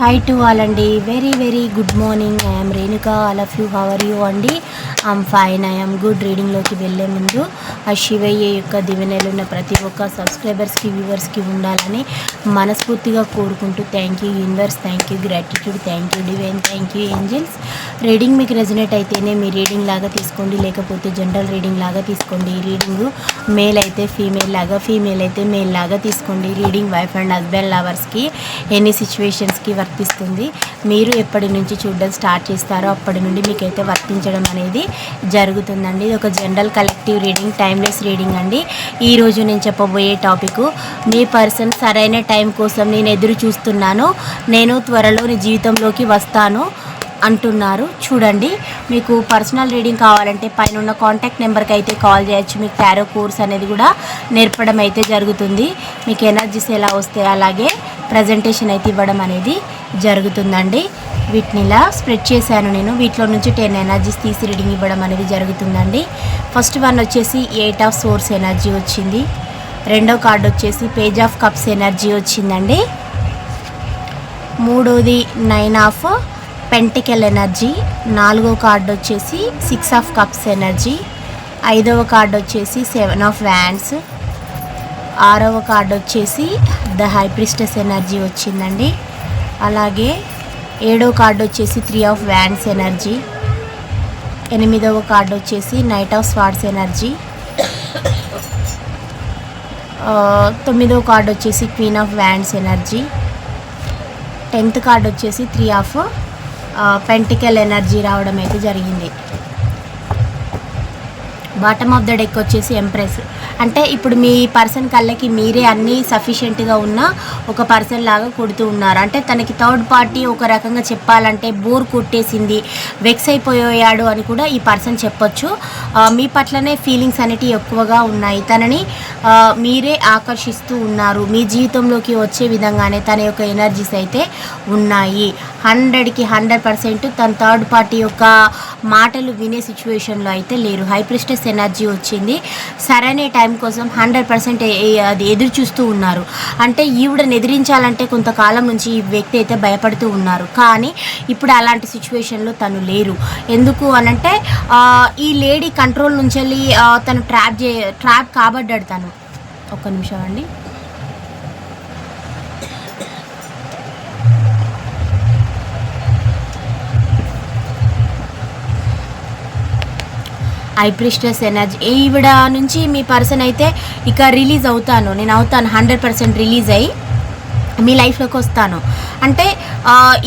Hi to all అండి. Very very good morning I'm Renuka all of you how are you అండి? I'm fine I'm good రీడింగ్లోకి వెళ్ళే ముందు ఆ శివయ్య యొక్క దివెనలు ఉన్న ప్రతి ఒక్క సబ్స్క్రైబర్స్కి వ్యూవర్స్కి ఉండాలని మనస్ఫూర్తిగా కోరుకుంటూ thank you universe thank you gratitude thank you divine thank you angels reading మీకు రెజినేట్ అయితేనే మీ రీడింగ్ లాగా తీసుకోండి లేకపోతే జనరల్ రీడింగ్ లాగా తీసుకోండి. రీడింగ్ మేల్ అయితే ఫీమేల్ లాగా ఫీమేల్ అయితే మేల్ లాగా తీసుకోండి. రీడింగ్ వైఫ్ అండ్ హస్బెండ్ లవర్స్కి ఎన్ని సిచ్యువేషన్స్కి వర్తిస్తుంది. మీరు ఎప్పటి నుంచి చూడడం స్టార్ట్ చేస్తారో అప్పటి నుండి మీకైతే వర్తించడం అనేది జరుగుతుందండి. ఇది ఒక general collective reading timeless reading అండి. ఈరోజు నేను చెప్పబోయే టాపిక్ మీ పర్సన్ సరైన టైం కోసం నేను ఎదురు చూస్తున్నాను. నేను త్వరలో నీ జీవితంలోకి వస్తాను అంటున్నారు. చూడండి మీకు పర్సనల్ రీడింగ్ కావాలంటే పైన ఉన్న కాంటాక్ట్ నెంబర్కి అయితే కాల్ చేయొచ్చు. మీకు టారో కోర్స్ అనేది కూడా నేర్పడం అయితే జరుగుతుంది. మీకు ఎనర్జీస్ ఎలా వస్తాయి అలాగే ప్రజెంటేషన్ అయితే ఇవ్వడం అనేది జరుగుతుందండి. వీటిని ఇలా స్ప్రెడ్ చేశాను నేను. వీటిలో నుంచి టెన్ ఎనర్జీస్ తీసి రీడింగ్ ఇవ్వడం అనేది జరుగుతుందండి. ఫస్ట్ వన్ వచ్చేసి ఎయిట్ ఆఫ్ సోర్స్ ఎనర్జీ వచ్చింది. రెండో కార్డు వచ్చేసి పేజ్ ఆఫ్ కప్స్ ఎనర్జీ వచ్చిందండి. మూడోది నైన్ ఆఫ్ పెంటికల్ ఎనర్జీ. నాలుగో కార్డు వచ్చేసి సిక్స్ ఆఫ్ కప్స్ ఎనర్జీ. ఐదవ కార్డు వచ్చేసి సెవెన్ ఆఫ్ వ్యాండ్స్. ఆరవ కార్డు వచ్చేసి ద హైప్రిస్టస్ ఎనర్జీ వచ్చిందండి. అలాగే ఏడో కార్డు వచ్చేసి త్రీ ఆఫ్ వ్యాండ్స్ ఎనర్జీ ఎనిమిదవ కార్డు వచ్చేసి నైట్ ఆఫ్ స్వార్డ్స్ ఎనర్జీ తొమ్మిదవ కార్డు వచ్చేసి queen of wands energy tenth card వచ్చేసి త్రీ ఆఫ్ పెంటికల్ ఎనర్జీ రావడం అయితే జరిగింది. బాటమ్ ఆఫ్ ద డెక్ వచ్చేసి ఎంప్రెస్ అంటే ఇప్పుడు మీ పర్సన్ కళ్ళకి మీరే అన్నీ సఫిషియెంట్గా ఉన్న ఒక పర్సన్ లాగా కొడుతూ ఉన్నారు. అంటే తనకి థర్డ్ పార్టీ ఒక రకంగా చెప్పాలంటే బోర్ కొట్టేసింది వెక్స్ అయిపోయాడు అని కూడా ఈ పర్సన్ చెప్పొచ్చు. మీ పట్లనే ఫీలింగ్స్ అనేటివి ఎక్కువగా ఉన్నాయి. తనని మీరే ఆకర్షిస్తూ ఉన్నారు. మీ జీవితంలోకి వచ్చే విధంగానే తన యొక్క ఎనర్జీస్ అయితే ఉన్నాయి. హండ్రెడ్కి హండ్రెడ్ పర్సెంట్ తన థర్డ్ పార్టీ యొక్క మాటలు వినే సిచ్యువేషన్లో అయితే లేరు. హైప్రిస్టెస్ ఎనర్జీ వచ్చింది. సరైన టైం కోసం హండ్రెడ్ పర్సెంట్ అది ఎదురు చూస్తూ ఉన్నారు. అంటే ఈవిడని ఎదిరించాలంటే కొంతకాలం నుంచి ఈ వ్యక్తి అయితే భయపడుతూ ఉన్నారు. కానీ ఇప్పుడు అలాంటి సిచ్యువేషన్లో తను లేరు. ఎందుకు అనంటే ఈ లేడీ కంట్రోల్ నుంచి వెళ్ళి తను ట్రాప్ చే ట్రాప్ కాబడ్డాడు తను. ఒక్క నిమిషం అండి. High priestess energy. ఈవిడ నుంచి మీ పర్సన్ అయితే ఇక రిలీజ్ అవుతాను. నేను అవుతాను హండ్రెడ్ పర్సెంట్ రిలీజ్ అయ్యి. మీ లైఫ్లోకి వస్తాను. అంటే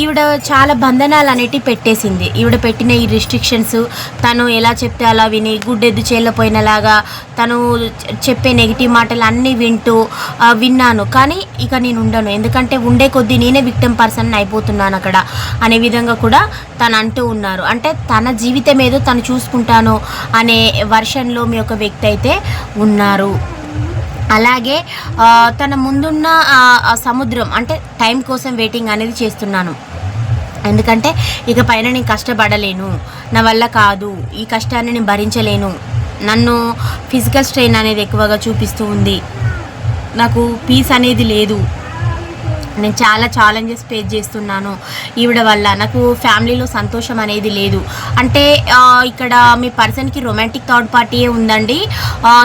ఈవిడ చాలా బంధనాలు అనేటివి పెట్టేసింది. ఈవిడ పెట్టిన ఈ రిస్ట్రిక్షన్స్ తను ఎలా చెప్తే అలా విని గుడ్డెద్దు చేలపోయినలాగా తను చెప్పే నెగిటివ్ మాటలు అన్నీ వింటూ విన్నాను. కానీ ఇక నేను ఉండను. ఎందుకంటే ఉండే కొద్దీ నేనే విక్టమ్ పర్సన్ అయిపోతున్నాను అక్కడ. అనే విధంగా కూడా తను అంటూ ఉన్నారు. అంటే తన జీవితం ఏదో తను చూసుకుంటాను అనే వర్షన్లో మీ యొక్క వ్యక్తి అయితే ఉన్నారు. అలాగే తన ముందున్న సముద్రం అంటే టైం కోసం వెయిటింగ్ అనేది చేస్తున్నాను. ఎందుకంటే ఇక పైన నేను కష్టపడలేను. నా వల్ల కాదు. ఈ కష్టాన్ని నేను భరించలేను. నన్ను ఫిజికల్ స్ట్రెయిన్ అనేది ఎక్కువగా చూపిస్తూ ఉంది. నాకు పీస్ అనేది లేదు. నేను చాలా ఛాలెంజెస్ ఫేస్ చేస్తున్నాను. ఈవిడ వల్ల నాకు ఫ్యామిలీలో సంతోషం అనేది లేదు. అంటే ఇక్కడ మీ పర్సన్కి రొమాంటిక్ థర్డ్ పార్టీయే ఉందండి.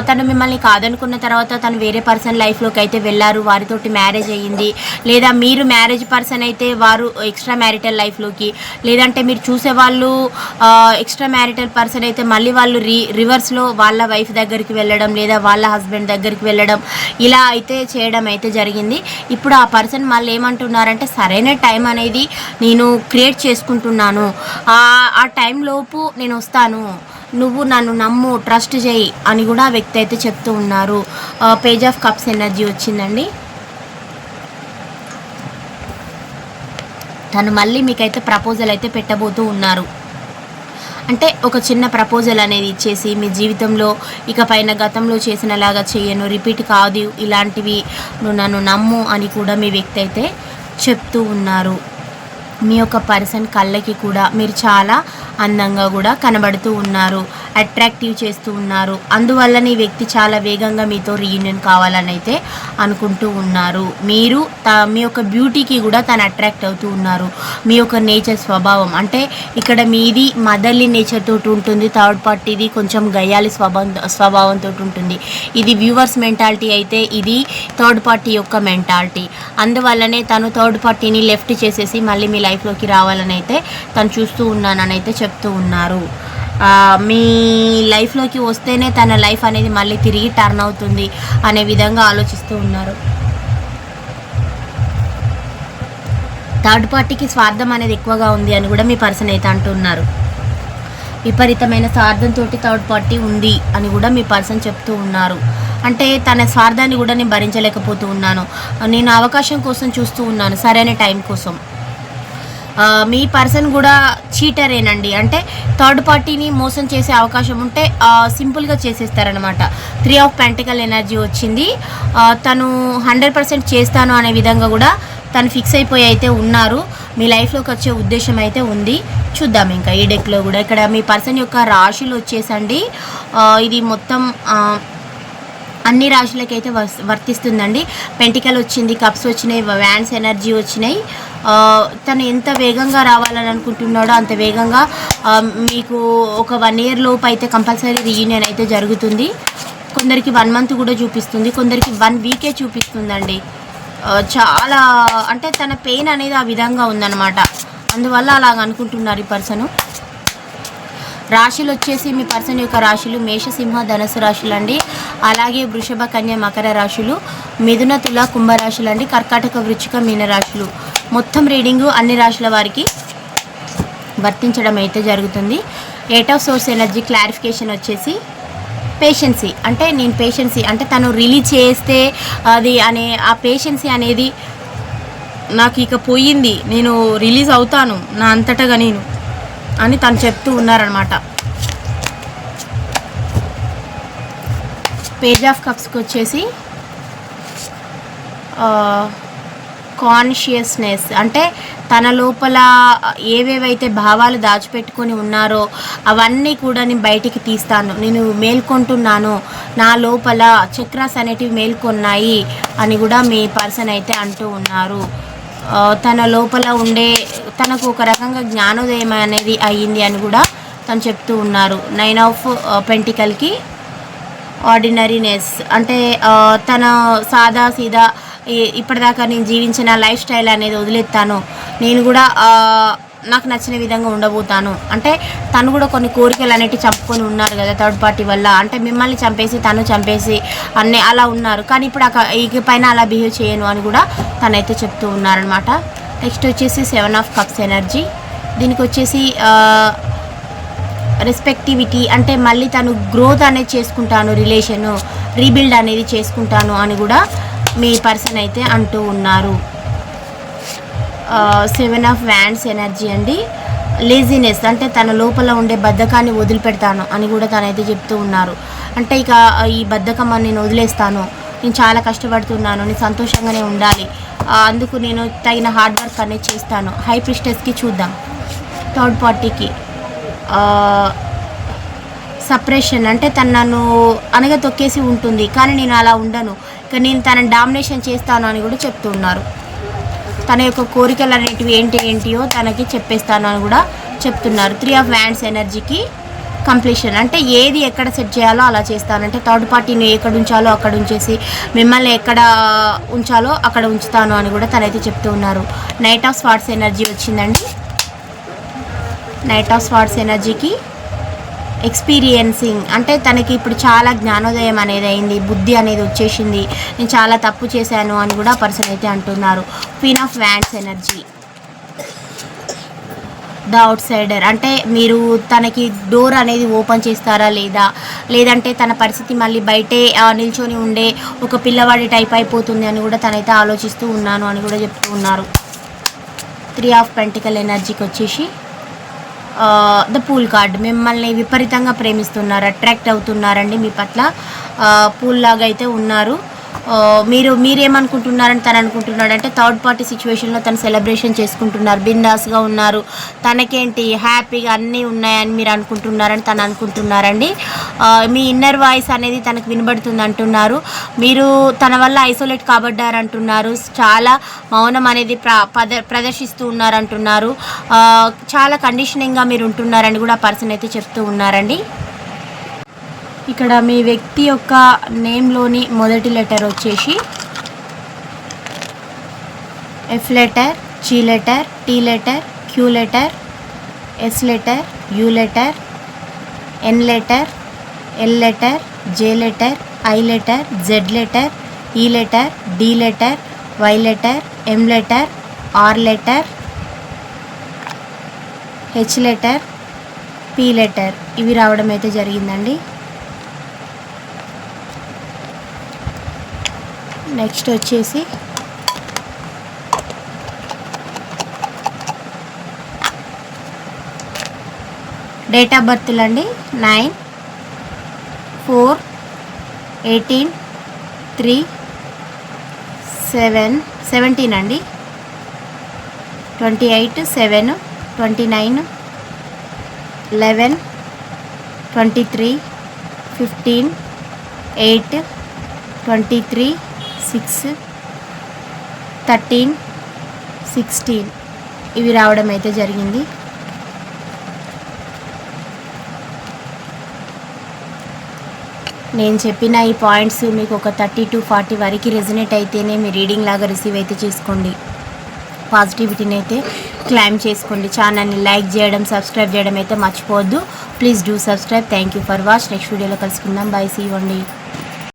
తను మిమ్మల్ని కాదనుకున్న తర్వాత తను వేరే పర్సన్ లైఫ్లోకి అయితే వెళ్ళారు. వారితోటి మ్యారేజ్ అయ్యింది. లేదా మీరు మ్యారేజ్ పర్సన్ అయితే వారు ఎక్స్ట్రా మ్యారిటల్ లైఫ్లోకి లేదంటే మీరు చూసే వాళ్ళు ఎక్స్ట్రా మ్యారిటల్ పర్సన్ అయితే మళ్ళీ వాళ్ళు రి రివర్స్లో వాళ్ళ వైఫ్ దగ్గరికి వెళ్ళడం లేదా వాళ్ళ హస్బెండ్ దగ్గరికి వెళ్ళడం ఇలా అయితే చేయడం అయితే జరిగింది. ఇప్పుడు ఆ పర్సన్ మళ్ళీ ఏమంటున్నారంటే సరైన టైం అనేది నేను క్రియేట్ చేసుకుంటున్నాను. ఆ ఆ టైం లోపు నేను వస్తాను. నువ్వు నన్ను నమ్ము ట్రస్ట్ చేయి అని కూడా ఆ వ్యక్తి అయితే చెప్తూ ఉన్నారు. పేజ్ ఆఫ్ కప్స్ ఎనర్జీ వచ్చిందండి. తను మళ్ళీ మీకైతే ప్రపోజల్ అయితే పెట్టబోతూ ఉన్నారు. అంటే ఒక చిన్న ప్రపోజల్ అనేది ఇచ్చేసి మీ జీవితంలో ఇక పైన గతంలో చేసినలాగా చేయను రిపీట్ కాదు ఇలాంటివి నువ్వు నన్ను నమ్ము అని కూడా మీ వ్యక్తి అయితే చెప్తూ ఉన్నారు. మీ యొక్క పర్సన్ కళ్ళకి కూడా మీరు చాలా అందంగా కూడా కనబడుతూ ఉన్నారు. అట్రాక్టివ్ చేస్తూ ఉన్నారు. అందువల్లనే ఈ వ్యక్తి చాలా వేగంగా మీతో రీయూనియన్ కావాలని అయితే అనుకుంటూ ఉన్నారు. మీరు మీ యొక్క బ్యూటీకి కూడా తను అట్రాక్ట్ అవుతూ ఉన్నారు. మీ యొక్క నేచర్ స్వభావం. అంటే ఇక్కడ మీది మదర్లీ నేచర్ తోటి ఉంటుంది. థర్డ్ పార్టీది కొంచెం గయ్యాలి స్వభావం స్వభావంతో ఉంటుంది. ఇది వ్యూవర్స్ మెంటాలిటీ అయితే ఇది థర్డ్ పార్టీ యొక్క మెంటాలిటీ అందువల్లనే తను థర్డ్ పార్టీని లెఫ్ట్ చేసేసి మళ్ళీ మీ లైఫ్లోకి రావాలని అయితే తను చూస్తూ ఉన్నానని అయితే చెప్తూ ఉన్నారు. మీ లైఫ్లోకి వస్తేనే తన లైఫ్ అనేది మళ్ళీ తిరిగి టర్న్ అవుతుంది అనే విధంగా ఆలోచిస్తూ ఉన్నారు. థర్డ్ పార్టీకి స్వార్థం అనేది ఎక్కువగా ఉంది అని కూడా మీ పర్సన్ అయితే అంటున్నారు. విపరీతమైన స్వార్థంతో థర్డ్ పార్టీ ఉంది అని కూడా మీ పర్సన్ చెప్తూ ఉన్నారు. అంటే తన స్వార్థాన్ని కూడా నేను భరించలేకపోతూ ఉన్నాను. నేను అవకాశం కోసం చూస్తూ ఉన్నాను సరైన టైం కోసం. మీ పర్సన్ కూడా చీటరేనండి. అంటే థర్డ్ పార్టీని మోసం చేసే అవకాశం ఉంటే సింపుల్గా చేసేస్తారనమాట త్రీ ఆఫ్ పెంటికల్ ఎనర్జీ వచ్చింది. తను హండ్రెడ్ పర్సెంట్ చేస్తాను అనే విధంగా కూడా తను ఫిక్స్ అయిపోయి అయితే ఉన్నారు. మీ లైఫ్లోకి వచ్చే ఉద్దేశం అయితే ఉంది. చూద్దాం ఇంకా ఈ డెక్లో కూడా. ఇక్కడ మీ పర్సన్ యొక్క రాశులు వచ్చేసండి. ఇది మొత్తం అన్ని రాశులకైతే వస్ వర్తిస్తుందండి. పెంటికల్ వచ్చింది కప్స్ వచ్చినాయి వ్యాన్స్ ఎనర్జీ వచ్చినాయి. తను ఎంత వేగంగా రావాలని అనుకుంటున్నాడో అంత వేగంగా మీకు ఒక వన్ ఇయర్ లోపు అయితే కంపల్సరీ రీయూనియన్ అయితే జరుగుతుంది. కొందరికి వన్ మంత్ కూడా చూపిస్తుంది కొందరికి వన్ వీకే చూపిస్తుందండి. చాలా అంటే తన పెయిన్ అనేది ఆ విధంగా ఉందన్నమాట. అందువల్ల అలాగ అనుకుంటున్నారు ఈ పర్సను. రాశులు వచ్చేసి మీ పర్సన్ యొక్క రాశులు మేషసింహ ధనుసు రాశులు అండి అలాగే వృషభ కన్య మకర రాశులు మిథున తుల కుంభరాశులు అండి. కర్కాటక వృచ్చిక మీన రాశులు. మొత్తం రీడింగు అన్ని రాశుల వారికి వర్తించడం అయితే జరుగుతుంది. Eight of swords energy clarification వచ్చేసి పేషెన్సీ అంటే నేను పేషెన్సీ అంటే తను రిలీజ్ చేస్తే అది అనే ఆ పేషెన్సీ అనేది నాకు ఇక పోయింది. నేను రిలీజ్ అవుతాను. నా అంతటగా నేను అని తను చెప్తూ ఉన్నారనమాట పేజ్ ఆఫ్ కప్స్కి వచ్చేసి కాన్షియస్నెస్ అంటే తన లోపల ఏవేవైతే భావాలు దాచిపెట్టుకొని ఉన్నారో అవన్నీ కూడా నేను బయటికి తీస్తాను. నేను మేల్కొంటున్నాను. నా లోపల చక్రాస్ అనేటివి మేల్కొన్నాయి అని కూడా మీ పర్సన్ అయితే అంటూ ఉన్నారు. తన లోపల ఉండే తనకు ఒక రకంగా జ్ఞానోదయం అనేది అయ్యింది అని కూడా తను చెప్తూ ఉన్నారు. నైన్ ఆఫ్ పెంటికల్కి ఆర్డినరీనెస్ అంటే తన సాదా సీదా ఇప్పటిదాకా నేను జీవించిన లైఫ్ స్టైల్ అనేది వదిలేస్తాను నేను కూడా నాకు నచ్చిన విధంగా ఉండబోతాను. అంటే తను కూడా కొన్ని కోరికలు అనేవి చంపుకొని ఉన్నారు కదా థర్డ్ పార్టీ వల్ల. అంటే మిమ్మల్ని చంపేసి తను చంపేసి అన్నీ అలా ఉన్నారు. కానీ ఇప్పుడు ఇక పైన అలా బిహేవ్ చేయను అని కూడా తనైతే చెప్తూ ఉన్నారనమాట నెక్స్ట్ వచ్చేసి సెవెన్ ఆఫ్ కప్స్ ఎనర్జీ. దీనికి వచ్చేసి రెస్పెక్టివిటీ అంటే మళ్ళీ తను గ్రోత్ అనేది చేసుకుంటాను రిలేషను రీబిల్డ్ అనేది చేసుకుంటాను అని కూడా మీ పర్సన్ అయితే అంటూ ఉన్నారు. సెవెన్ ఆఫ్ వ్యాండ్స్ ఎనర్జీ అండి. లేజినెస్ అంటే తన లోపల ఉండే బద్ధకాన్ని వదిలిపెడతాను అని కూడా తనైతే చెప్తూ ఉన్నారు. అంటే ఇక ఈ బద్ధకం అని నేను వదిలేస్తాను నేను చాలా కష్టపడుతున్నాను నేను సంతోషంగానే ఉండాలి అందుకు నేను తగిన హార్డ్ వర్క్ అనేది చేస్తాను. హై ప్రిస్టెస్కి చూద్దాం. థర్డ్ పార్టీకి సపరేషన్ అంటే తను నన్ను అనగా తొక్కేసి ఉంటుంది కానీ నేను అలా ఉండను. ఇక నేను తనని డామినేషన్ చేస్తాను అని కూడా చెప్తున్నారు. తన యొక్క కోరికలు అనేటివి ఏంటి ఏంటియో తనకి చెప్పేస్తాను అని కూడా చెప్తున్నారు. త్రీ ఆఫ్ వ్యాండ్స్ ఎనర్జీకి కంప్లీషన్ అంటే ఏది ఎక్కడ సెట్ చేయాలో అలా చేస్తాను. అంటే థర్డ్ పార్టీని ఎక్కడ ఉంచాలో అక్కడ ఉంచేసి మిమ్మల్ని ఎక్కడ ఉంచాలో అక్కడ ఉంచుతాను అని కూడా తనైతే చెప్తూ ఉన్నారు నైట్ ఆఫ్ స్పాట్స్ ఎనర్జీ వచ్చిందండి. నైట్ ఆఫ్ స్వార్ట్స్ ఎనర్జీకి ఎక్స్పీరియన్సింగ్ అంటే తనకి ఇప్పుడు చాలా జ్ఞానోదయం అనేది అయింది బుద్ధి అనేది వచ్చేసింది. నేను చాలా తప్పు చేశాను అని కూడా పర్సన్ అయితే అంటున్నారు. Queen of wands energy the outsider అంటే మీరు తనకి డోర్ అనేది ఓపెన్ చేస్తారా లేదా? లేదంటే తన పరిస్థితి మళ్ళీ బయటే నిల్చొని ఉండే ఒక పిల్లవాడి టైప్ అయిపోతుంది అని కూడా తనైతే ఆలోచిస్తూ ఉన్నాను అని కూడా చెప్తూ ఉన్నారు. త్రీ ఆఫ్ పెంటికల్ ఎనర్జీకి వచ్చేసి ద పూల్ కార్డ్ మిమ్మల్ని విపరీతంగా ప్రేమిస్తున్నారు అట్రాక్ట్ అవుతున్నారండి మీ పట్ల? పూల్ లాగా అయితే ఉన్నారు. మీరు మీరేమనుకుంటున్నారని తను అనుకుంటున్నాడు అంటే థర్డ్ పార్టీ సిచ్యువేషన్లో తను సెలబ్రేషన్ చేసుకుంటున్నారు బిందాస్గా ఉన్నారు. తనకేంటి హ్యాపీగా అన్నీ ఉన్నాయని మీరు అనుకుంటున్నారని తను అనుకుంటున్నారండి. మీ ఇన్నర్ వాయిస్ అనేది తనకు వినబడుతుంది అంటున్నారు. మీరు తన వల్ల ఐసోలేట్ కాబడ్డారంటున్నారు. చాలా మౌనం అనేది ప్ర పద ప్రదర్శిస్తూ ఉన్నారంటున్నారు. చాలా కండిషనింగ్గా మీరు ఉంటున్నారని కూడా పర్సన్ అయితే చెప్తూ ఉన్నారండి. ఇక్కడ మీ వ్యక్తి యొక్క నేమ్లోని మొదటి లెటర్ వచ్చేసి F letter G letter T letter Q letter S letter U letter N letter L letter J letter I letter Z letter E letter D letter Y letter M letter R letter H letter P letter ఇవి రావడం అయితే జరిగిందండి. Next వచ్చేసి date of బర్త్లు అండి nine four eighteen three seven seventeen అండి. Twenty eight seven twenty nine eleven twenty three fifteen eight twenty three six thirteen sixteen. ఇవి రావడం అయితే జరిగింది. నేను చెప్పిన ఈ పాయింట్స్ మీకు ఒక థర్టీ టు ఫార్టీ వరకు రెజినేట్ అయితేనే మీ రీడింగ్ లాగా రిసీవ్ అయితే చేసుకోండి. పాజిటివిటీని అయితే క్లైమ్ చేసుకోండి. ఛానల్ని లైక్ చేయడం సబ్స్క్రైబ్ చేయడం అయితే మర్చిపోవద్దు. Please do subscribe. Thank you for watch. Next వీడియోలో కలుసుకుందాం. బై. సీ. వండి